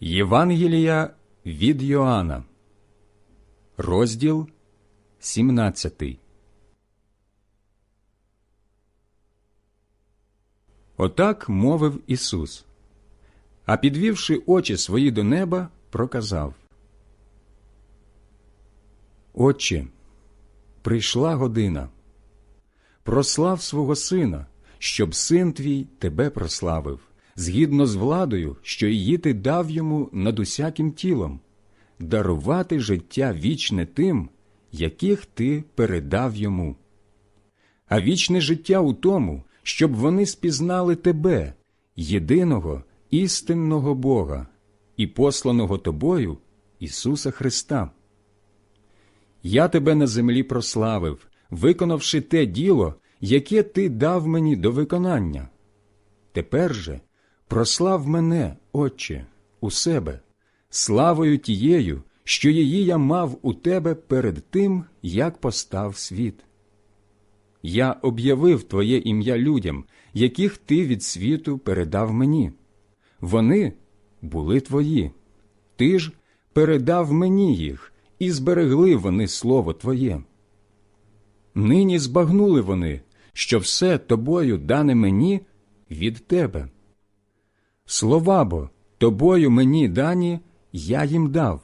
Євангелія від Йоанна, розділ 17. Отак мовив Ісус, а підвівши очі свої до неба, проказав Отче, прийшла година. Прослав свого сина, щоб син твій тебе прославив, згідно з владою, що її ти дав йому над усяким тілом, дарувати життя вічне тим, яких ти передав йому. А вічне життя у тому, щоб вони спізнали тебе, єдиного істинного Бога і посланого тобою Ісуса Христа. Я тебе на землі прославив, виконавши те діло, яке ти дав мені до виконання. Тепер же прослав мене, Отче, у себе, славою тією, що її я мав у тебе перед тим, як постав світ. Я об'явив Твоє ім'я людям, яких ти від світу передав мені. Вони були твої, ти ж передав мені їх, і зберегли вони слово Твоє. Нині збагнули вони, що все тобою дане мені від тебе. Слова бо тобою мені дані я їм дав,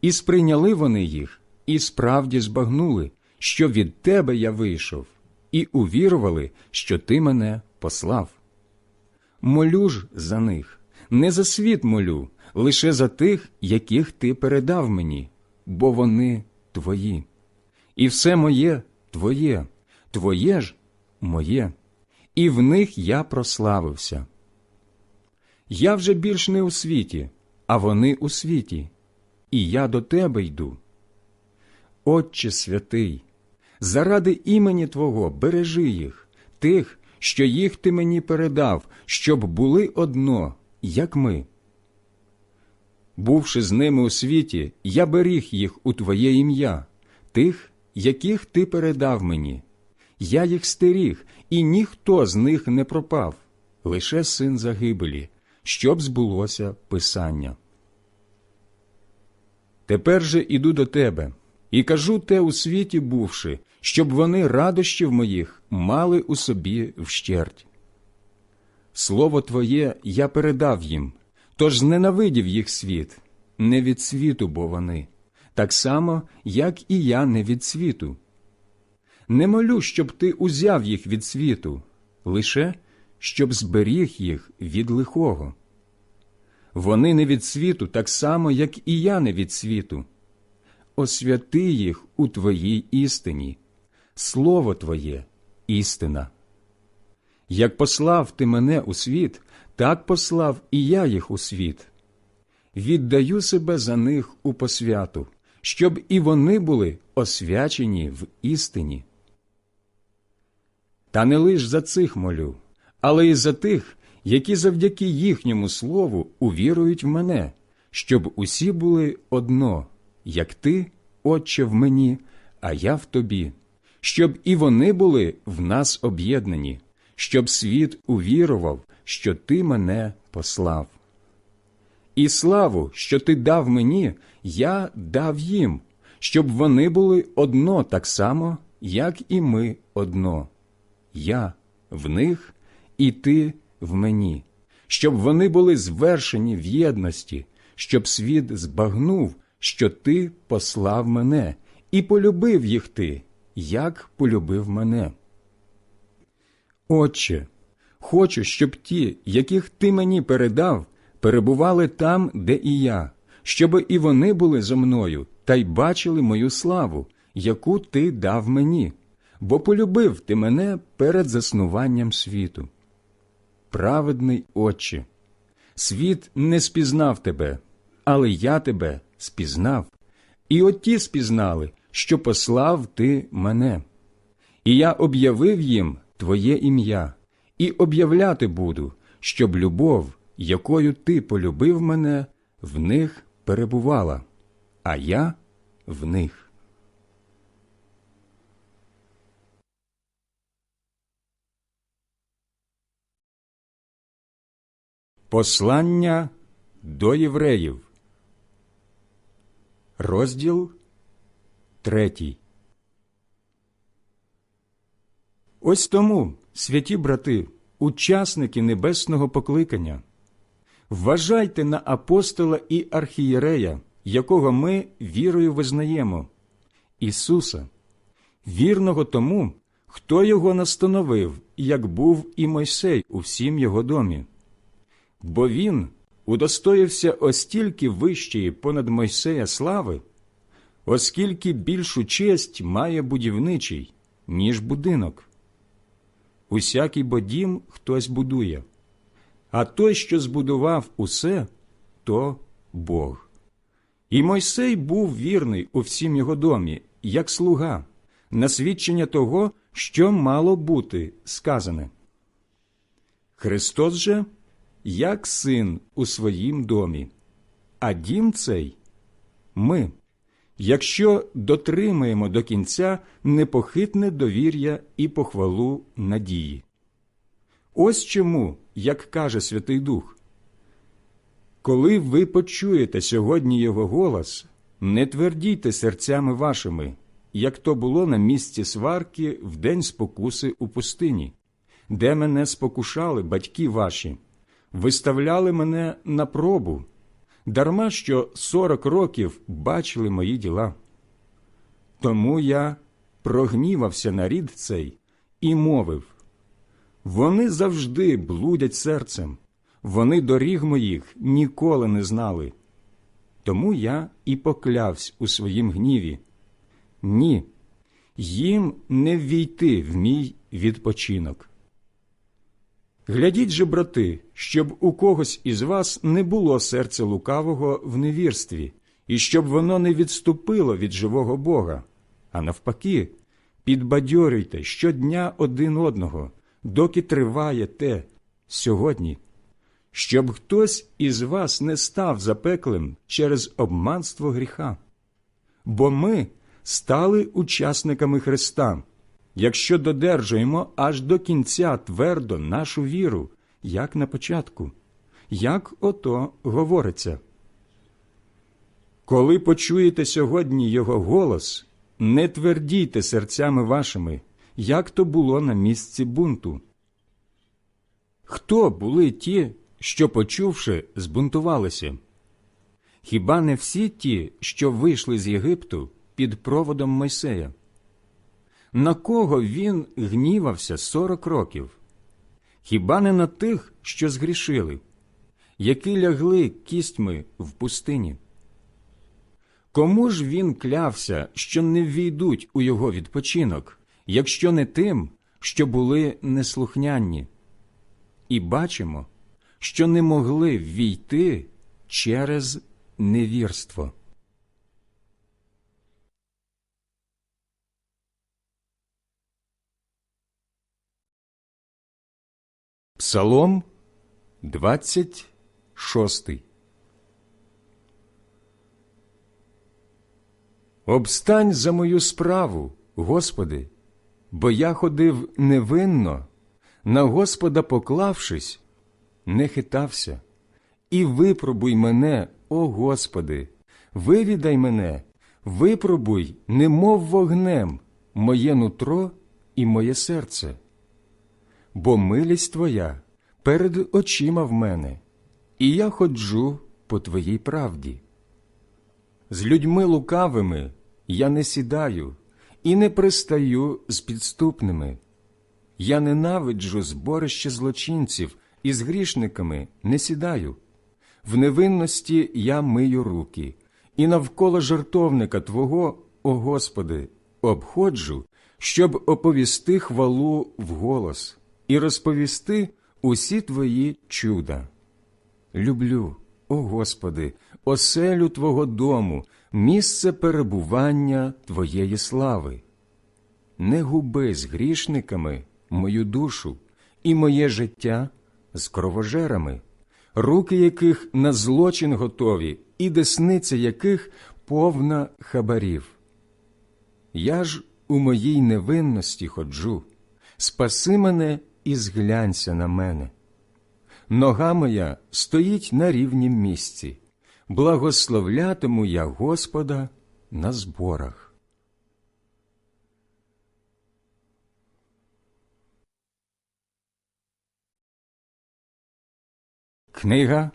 і сприйняли вони їх, і справді збагнули, що від тебе я вийшов, і увірували, що ти мене послав. Молю ж за них, не за світ молю, лише за тих, яких ти передав мені, бо вони твої. І все моє твоє, твоє ж моє, і в них я прославився. Я вже більш не у світі, а вони у світі, і я до тебе йду. Отче святий, заради імені Твого бережи їх, тих, що їх ти мені передав, щоб були одно, як ми. Бувши з ними у світі, я беріг їх у Твоє ім'я, тих, яких ти передав мені. Я їх стеріг, і ніхто з них не пропав, лише син загибелі, щоб збулося Писання. Тепер же іду до тебе і кажу те у світі бувши, щоб вони радощів моїх мали у собі вщерть. Слово Твоє я передав їм, тож зненавидів їх світ, не від світу, бо вони, так само, як і я не від світу. Не молю, щоб ти узяв їх від світу, лише щоб зберіг їх від лихого. Вони не від світу, так само, як і я не від світу. Освяти їх у Твоїй істині, Слово Твоє істина. Як послав ти мене у світ, так послав і я їх у світ. Віддаю себе за них у посвяту, щоб і вони були освячені в істині. Та не лиш за цих молю, але й за тих, які завдяки їхньому слову увірують в мене, щоб усі були одно, як ти, Отче, в мені, а я в тобі, щоб і вони були в нас об'єднані, щоб світ увірував, що ти мене послав. І славу, що ти дав мені, я дав їм, щоб вони були одно так само, як і ми одно. Я в них, і ти в мені, щоб вони були звершені в єдності, щоб світ збагнув, що ти послав мене, і полюбив їх ти, як полюбив мене. Отче, хочу, щоб ті, яких ти мені передав, перебували там, де і я, щоб і вони були зо мною та й бачили мою славу, яку ти дав мені, бо полюбив ти мене перед заснуванням світу. Праведний Отче, світ не спізнав тебе, але я тебе спізнав, і от ті спізнали, що послав ти мене. І я об'явив їм Твоє ім'я, і об'являти буду, щоб любов, якою ти полюбив мене, в них перебувала, а я в них. Послання до євреїв. Розділ третій. Ось тому, святі брати, учасники небесного покликання, вважайте на апостола і архієрея, якого ми вірою визнаємо, Ісуса, вірного тому, хто його настановив, як був і Мойсей у всім його домі. Бо він удостоївся остільки вищої понад Мойсея слави, оскільки більшу честь має будівничий, ніж будинок. Усякий бо дім хтось будує, а той, що збудував усе, то Бог. І Мойсей був вірний у всім його домі, як слуга, на свідчення того, що мало бути сказане. Христос же як син у своїм домі, а дім цей ми, якщо дотримаємо до кінця непохитне довір'я і похвалу надії. Ось чому, як каже Святий Дух, коли ви почуєте сьогодні Його голос, не твердійте серцями вашими, як то було на місці сварки в день спокуси у пустині, де мене спокушали батьки ваші, виставляли мене на пробу, дарма що сорок років бачили мої діла. Тому я прогнівався на рід цей і мовив вони завжди блудять серцем, вони доріг моїх ніколи не знали. Тому я і поклявсь у своїм гніві. Ні, їм не ввійти в мій відпочинок. Глядіть же, брати, щоб у когось із вас не було серця лукавого в невірстві, і щоб воно не відступило від живого Бога, а навпаки, підбадьорюйте щодня один одного, доки триває те сьогодні, щоб хтось із вас не став запеклим через обманство гріха. Бо ми стали учасниками Христа, якщо додержуємо аж до кінця твердо нашу віру, як на початку, як ото говориться. Коли почуєте сьогодні Його голос, не твердійте серцями вашими, як то було на місці бунту. Хто були ті, що, почувши, збунтувалися? Хіба не всі ті, що вийшли з Єгипту під проводом Мойсея? На кого він гнівався сорок років? Хіба не на тих, що згрішили, які лягли кістьми в пустині? Кому ж він клявся, що не ввійдуть у його відпочинок, якщо не тим, що були неслухнянні? І бачимо, що не могли ввійти через невірство. Псалом 26 Обстань за мою справу, Господи, бо я ходив невинно, на Господа поклавшись, не хитався, і випробуй мене, о Господи, вивідай мене, випробуй, немов вогнем, моє нутро і моє серце бо милість Твоя перед очима в мене, і я ходжу по Твоїй правді. З людьми лукавими я не сідаю і не пристаю з підступними. Я ненавиджу зборище злочинців і з грішниками не сідаю. В невинності я мию руки, і навколо жертовника Твого, о Господи, обходжу, щоб оповісти хвалу вголос і розповісти усі твої чуда. Люблю, о Господи, оселю Твого дому, місце перебування Твоєї слави. Не губи з грішниками мою душу і моє життя з кровожерами, руки яких на злочин готові, і десниця яких повна хабарів. Я ж у моїй невинності ходжу, спаси мене і зглянься на мене. нога моя стоїть на рівнім місці. Благословлятиму я Господа на зборах. Книга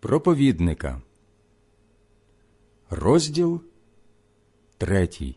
проповідника, розділ третій.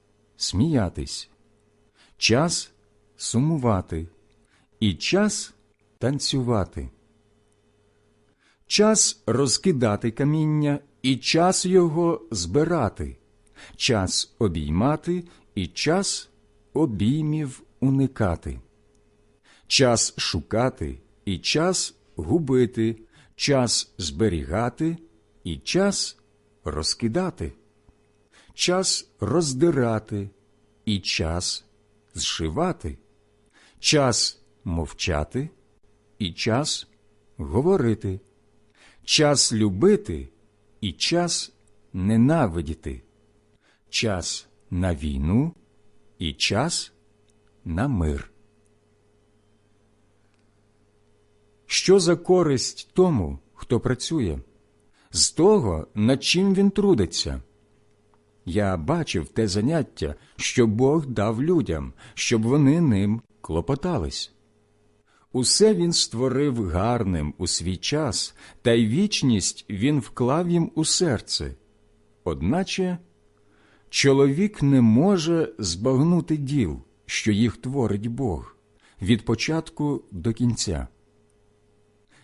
сміятись, час сумувати і час танцювати, час розкидати каміння і час його збирати, час обіймати і час обіймів уникати, час шукати і час губити, час зберігати і час розкидати час роздирати і час зшивати, час мовчати і час говорити, час любити і час ненавидіти, час на війну і час на мир. Що за користь тому, хто працює, з того, над чим він трудиться? Я бачив те заняття, що Бог дав людям, щоб вони ним клопотались. Усе він створив гарним у свій час, та й вічність він вклав їм у серце. Одначе чоловік не може збагнути діл, що їх творить Бог, від початку до кінця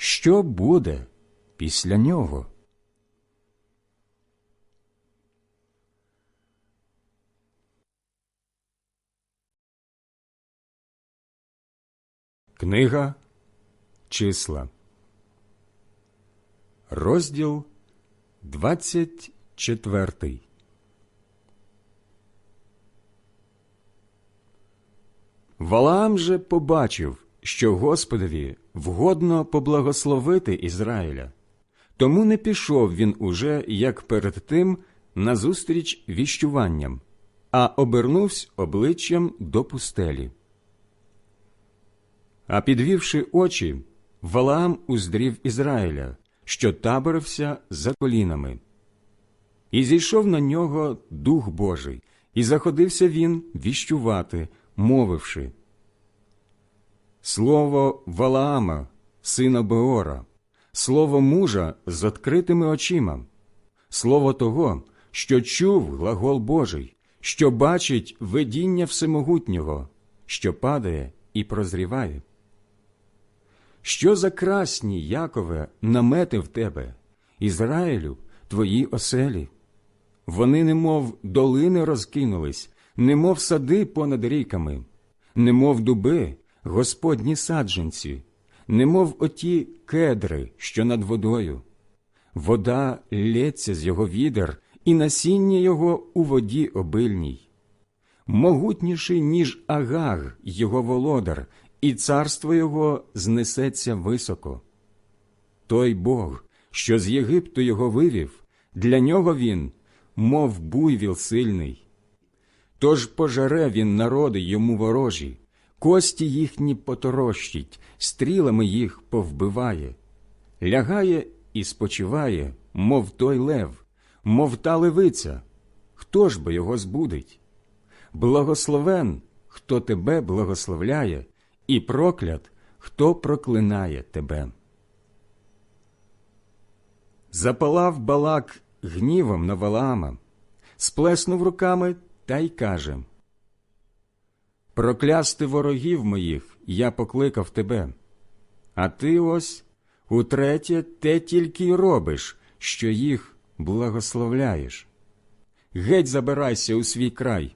що буде після нього. Книга Числа, розділ двадцять четвертий. Валаам же побачив, що Господові вгодно поблагословити Ізраїля. Тому не пішов він уже, як перед тим, назустріч віщуванням, а обернувся обличчям до пустелі. А підвівши очі, Валаам уздрів Ізраїля, що таборився за колінами. І зійшов на нього Дух Божий, і заходився він віщувати, мовивши. Слово Валаама, сина Беора, слово мужа з відкритими очима, слово того, що чув глагол Божий, що бачить видіння Всемогутнього, що падає і прозріває. Що за красні, Якове, намети в тебе, Ізраїлю, твої оселі? Вони, немов долини розкинулись, немов сади понад ріками, немов дуби, господні саджанці, немов оті кедри, що над водою. Вода лється з його відер, і насіння його у воді обильній. Могутніший, ніж Агаг, його володар, і царство його знесеться високо. Той Бог, що з Єгипту його вивів, для нього він, мов буйвіл сильний. Тож пожере він народи йому ворожі, кості їхні поторощить, стрілами їх повбиває, лягає і спочиває, мов той лев, мов та левиця. Хто ж би його збудить? Благословен, хто тебе благословляє, і проклят, хто проклинає тебе. Запалав балак гнівом на Валаама, сплеснув руками та й каже Проклясти ворогів моїх я покликав тебе, а ти ось утретє те тільки й робиш, що їх благословляєш. Геть забирайся у свій край.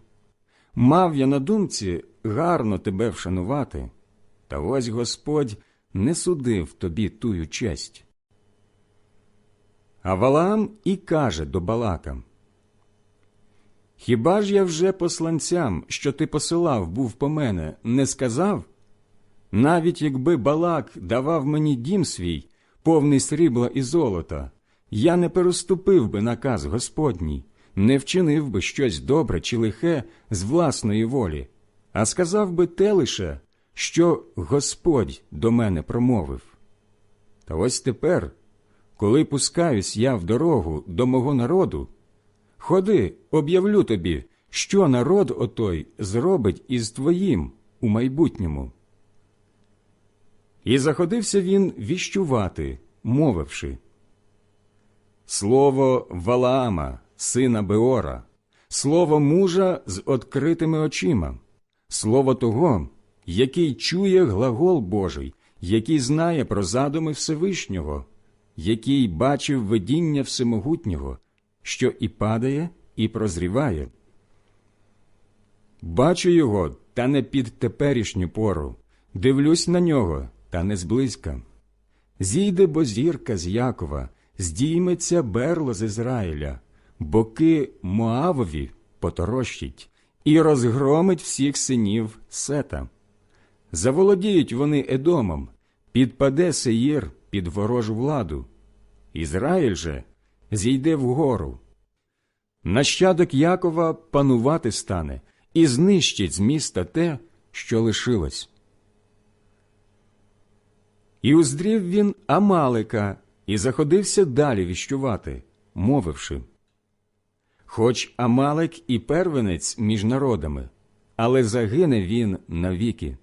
Мав я на думці гарно тебе вшанувати, та ось Господь не судив тобі тую честь. А Валаам і каже до Балака Хіба ж я вже посланцям, що ти посилав, був по мене, не сказав? Навіть якби Балак давав мені дім свій, повний срібла і золота, я не переступив би наказ Господній, не вчинив би щось добре чи лихе з власної волі, а сказав би те лише, що Господь до мене промовив. Та ось тепер, коли пускаюсь я в дорогу до мого народу, ходи, об'явлю тобі, що народ отой зробить із твоїм у майбутньому. І заходився він віщувати, мовивши Слово Валаама, сина Беора, слово мужа з відкритими очима, слово того, який чує глагол Божий, який знає про задуми Всевишнього, який бачив видіння Всемогутнього, що і падає, і прозріває. Бачу його, та не під теперішню пору, дивлюсь на нього, та не зблизька. Зійде бо зірка з Якова, здійметься берло з Ізраїля, боки Моавові поторощить і розгромить всіх синів сета. Заволодіють вони Едомом, підпаде Сеїр під ворожу владу. Ізраїль же зійде вгору. Нащадок Якова панувати стане і знищить з міста те, що лишилось. І уздрів він Амалика і заходився далі віщувати, мовивши Хоч Амалик і первенець між народами, але загине він навіки.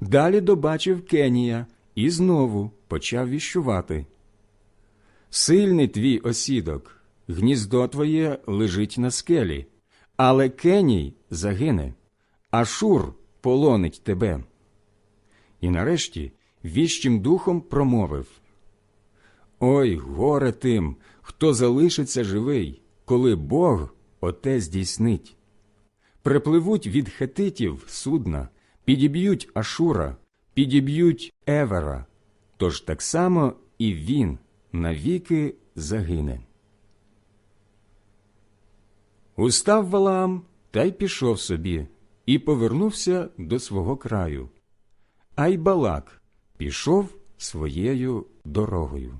Далі добачив Кенія і знову почав віщувати. Сильний твій осідок, гніздо твоє лежить на скелі, але Кеній загине, а Шур полонить тебе. І нарешті віщим духом промовив Ой, горе тим, хто залишиться живий, коли Бог оте здійснить. Припливуть від хетитів судна, підіб'ють Ашура, підіб'ють Евера, тож так само і він навіки загине. Устав Валаам та й пішов собі, і повернувся до свого краю. А й Балак пішов своєю дорогою.